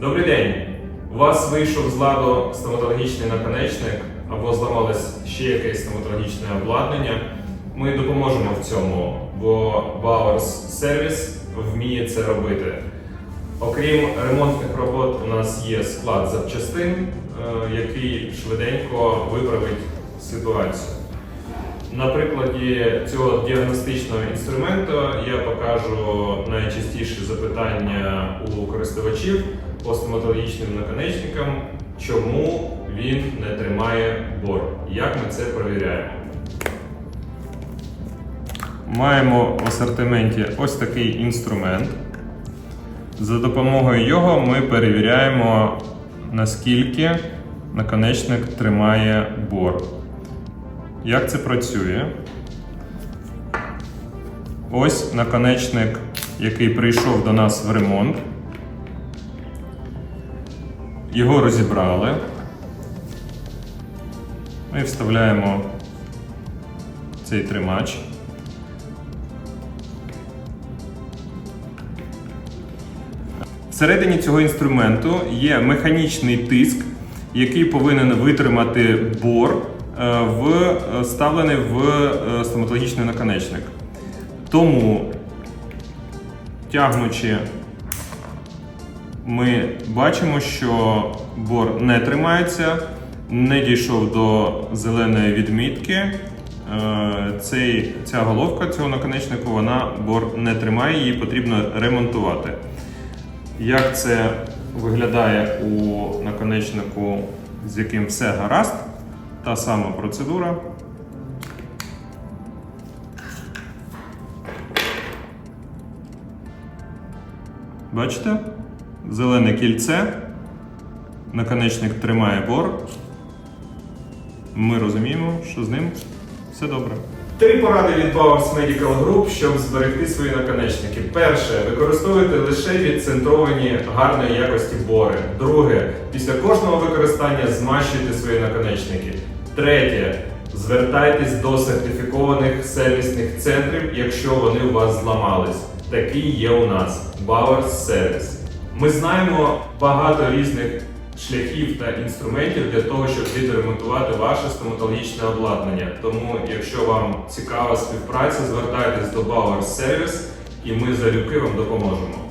Добрий день! У вас вийшов з ладу стоматологічний наконечник або зламалось ще якесь стоматологічне обладнання. Ми допоможемо в цьому, бо Bowers Service вміє це робити. Окрім ремонтних робот, у нас є склад запчастин, е, який швиденько виправить ситуацію. На прикладі цього діагностичного інструменту я покажу найчастіші запитання у користувачів по стоматологічним наконечникам, чому він не тримає бор. Як ми це перевіряємо? Маємо в асортименті ось такий інструмент. За допомогою його ми перевіряємо, наскільки наконечник тримає бор. Як це працює? Ось наконечник, який прийшов до нас в ремонт. Його розібрали. Ми вставляємо цей тримач. Всередині цього інструменту є механічний тиск, який повинен витримати бор, е, в, е, вставлений в е, стоматологічний наконечник. Тому, тягнучи, ми бачимо, що бор не тримається, не дійшов до зеленої відмітки. Е, Цей, ця головка цього наконечнику вона бор не тримає, її потрібно ремонтувати. Як це виглядає у наконечнику, з яким все гаразд? Та сама процедура. Бачите? Зелене кільце. Наконечник тримає бор. Ми розуміємо, що з ним все добре. Три поради від Powers Medical Group, щоб зберегти свої наконечники. Перше, використовуйте лише відцентровані гарної якості бори. Друге, після кожного використання змащуйте свої наконечники. Третє, звертайтесь до сертифікованих сервісних центрів, якщо вони у вас зламались. Такі є у нас Bowers Service. Ми знаємо багато різних шляхів та інструментів для того, щоб відремонтувати ваше стоматологічне обладнання. Тому, якщо вам цікава співпраця, звертайтесь до Bauer Service і ми залюбки вам допоможемо.